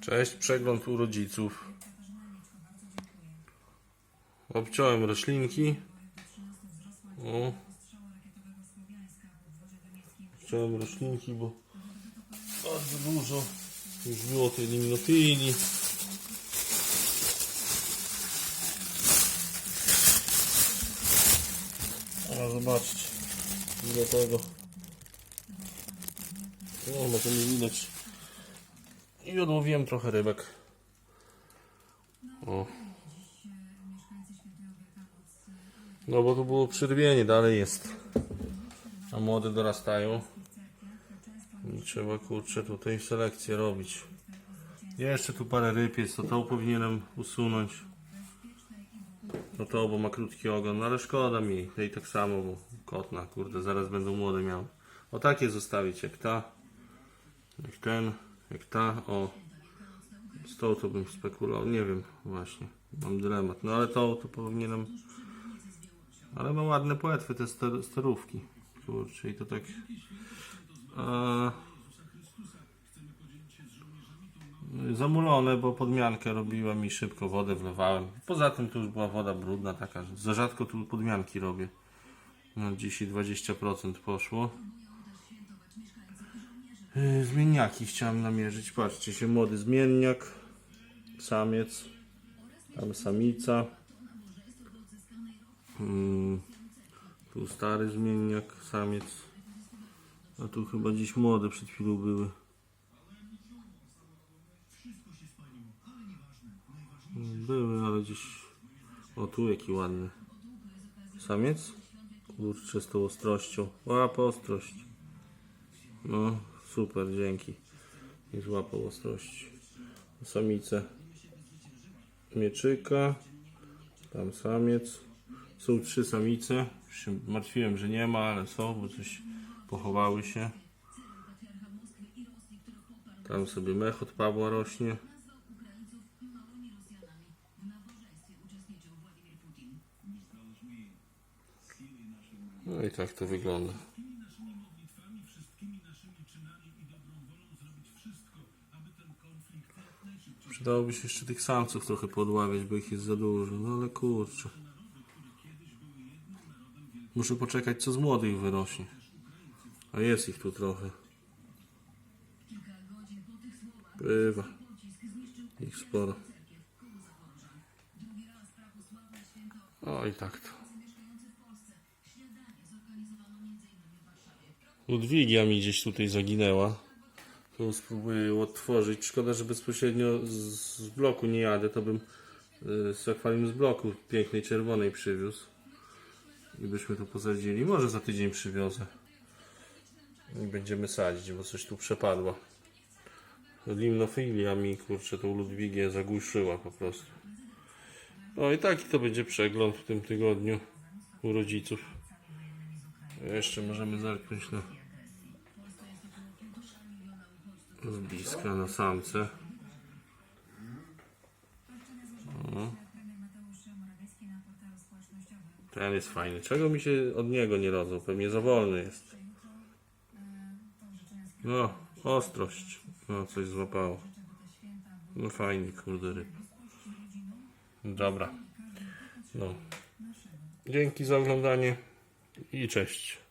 Cześć, przegląd u rodziców. Obciąłem roślinki. O. Obciąłem roślinki, bo bardzo dużo już było tej limnofili. A zobaczcie, ile tego. No to nie widać. I odłowiłem trochę rybek. O. No bo to było przyrwienie, dalej jest. A młode dorastają. I trzeba kurczę tutaj selekcję robić. Jeszcze tu parę ryb jest, to to powinienem usunąć. No to, bo ma krótki ogon, no ale szkoda mi. Tej tak samo, bo kotna, kurde, zaraz będą młode miały. O takie zostawić, jak ta, jak ten, jak ta, o. Z tą to bym spekulował, nie wiem, właśnie, mam dylemat. No ale to, to powinienem... Ale ma ładne płetwy te ster- sterówki. Kurczę, i to tak... A... Zamulone, bo podmiankę robiłem i szybko wodę wlewałem. Poza tym tu już była woda brudna taka, że za rzadko tu podmianki robię. No dzisiaj 20% poszło. Yy, Zmienniaki chciałem namierzyć. Patrzcie się, młody zmienniak, samiec, tam samica. Mm, tu stary zmienniak, samiec. A tu chyba dziś młode przed chwilą były. Były, ale gdzieś... O, tu jaki ładny. Samiec? Kurczę, z tą ostrością. Łapa ostrość. No, super, dzięki. Nie złapał ostrości. Samice. Mieczyka. Tam samiec. Są trzy samice. Już się martwiłem, że nie ma, ale są, bo coś pochowały się. Tam sobie mech od Pawła rośnie. No i tak to wygląda. Przydałoby się jeszcze tych samców trochę podławiać, bo ich jest za dużo. No ale kurczę. Muszę poczekać, co z młodych wyrośnie. A jest ich tu trochę. Bywa. Ich sporo. O i tak to. Ludwigia mi gdzieś tutaj zaginęła. Tu spróbuję ją odtworzyć. Szkoda, że bezpośrednio z, bloku nie jadę, to bym y, z akwarium z bloku pięknej czerwonej przywiózł. I byśmy tu posadzili. Może za tydzień przywiozę. I będziemy sadzić, bo coś tu przepadło. Limnofilia mi, kurczę, tą Ludwigię zagłuszyła po prostu. No i taki to będzie przegląd w tym tygodniu u rodziców. Jeszcze możemy zerknąć na z bliska na samce. Ten jest fajny. Czego mi się od niego nie rodzą? Pewnie za wolny jest. No, ostrość. No, coś złapało. No fajny, kurde ryb. Dobra. No. Dzięki za oglądanie i cześć.